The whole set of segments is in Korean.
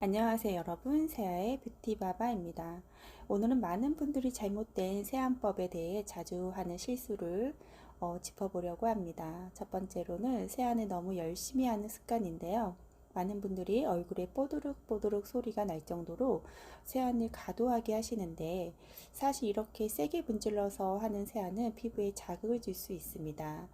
안녕하세요 여러분. 세아의 뷰티바바입니다. 오늘은 많은 분들이 잘못된 세안법에 대해 자주 하는 실수를 어, 짚어보려고 합니다. 첫 번째로는 세안을 너무 열심히 하는 습관인데요. 많은 분들이 얼굴에 뽀드륵뽀드륵 소리가 날 정도로 세안을 과도하게 하시는데 사실 이렇게 세게 문질러서 하는 세안은 피부에 자극을 줄 수 있습니다.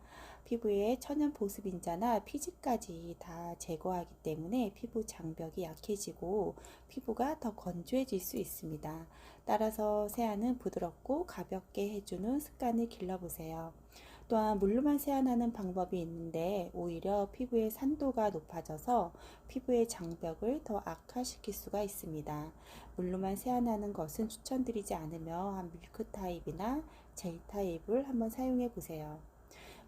피부에 천연 보습인자나 피지까지 다 제거하기 때문에 피부 장벽이 약해지고 피부가 더 건조해질 수 있습니다. 따라서 세안은 부드럽고 가볍게 해주는 습관을 길러보세요. 또한 물로만 세안하는 방법이 있는데 오히려 피부의 산도가 높아져서 피부의 장벽을 더 악화시킬 수가 있습니다. 물로만 세안하는 것은 추천드리지 않으며 한 밀크 타입이나 젤 타입을 한번 사용해 보세요.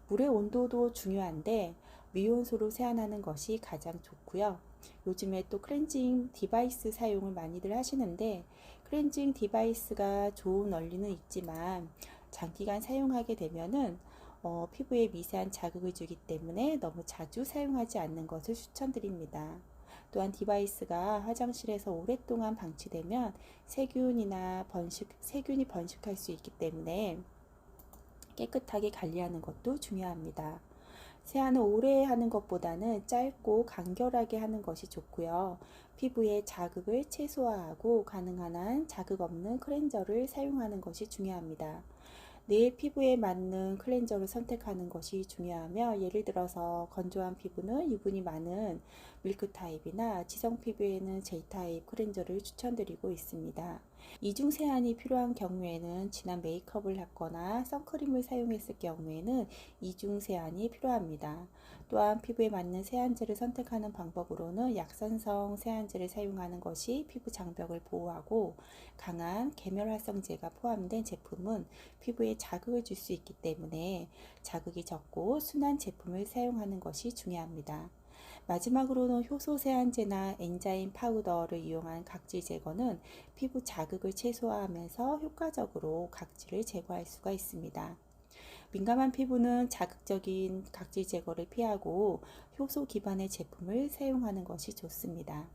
물의 온도도 중요한데 미온수로 세안하는 것이 가장 좋고요. 요즘에 또 클렌징 디바이스 사용을 많이들 하시는데 클렌징 디바이스가 좋은 원리는 있지만 장기간 사용하게 되면은 어, 피부에 미세한 자극을 주기 때문에 너무 자주 사용하지 않는 것을 추천드립니다. 또한 디바이스가 화장실에서 오랫동안 방치되면 세균이나 번식, 세균이 번식할 수 있기 때문에 깨끗하게 관리하는 것도 중요합니다. 세안을 오래 하는 것보다는 짧고 간결하게 하는 것이 좋고요. 피부에 자극을 최소화하고 가능한 한 자극 없는 클렌저를 사용하는 것이 중요합니다. 내 피부에 맞는 클렌저를 선택하는 것이 중요하며 예를 들어서 건조한 피부는 유분이 많은 밀크 타입이나 지성 피부에는 J 타입 클렌저를 추천드리고 있습니다. 이중 세안이 필요한 경우에는 진한 메이크업을 했거나 선크림을 사용했을 경우에는 이중 세안이 필요합니다. 또한 피부에 맞는 세안제를 선택하는 방법으로는 약산성 세안제를 사용하는 것이 피부 장벽을 보호하고 강한 계멸 활성제가 포함된 제품은 피부에 자극을 줄 수 있기 때문에 자극이 적고 순한 제품을 사용하는 것이 중요합니다. 마지막으로는 효소 세안제나 엔자임 파우더를 이용한 각질 제거는 피부 자극을 최소화하면서 효과적으로 각질을 제거할 수가 있습니다. 민감한 피부는 자극적인 각질 제거를 피하고 효소 기반의 제품을 사용하는 것이 좋습니다.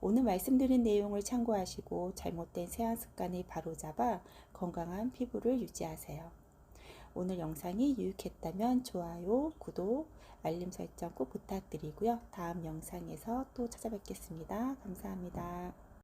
오늘 말씀드린 내용을 참고하시고 잘못된 세안 습관을 바로잡아 건강한 피부를 유지하세요. 오늘 영상이 유익했다면 좋아요, 구독, 알림 설정 꼭 부탁드리고요. 다음 영상에서 또 찾아뵙겠습니다. 감사합니다.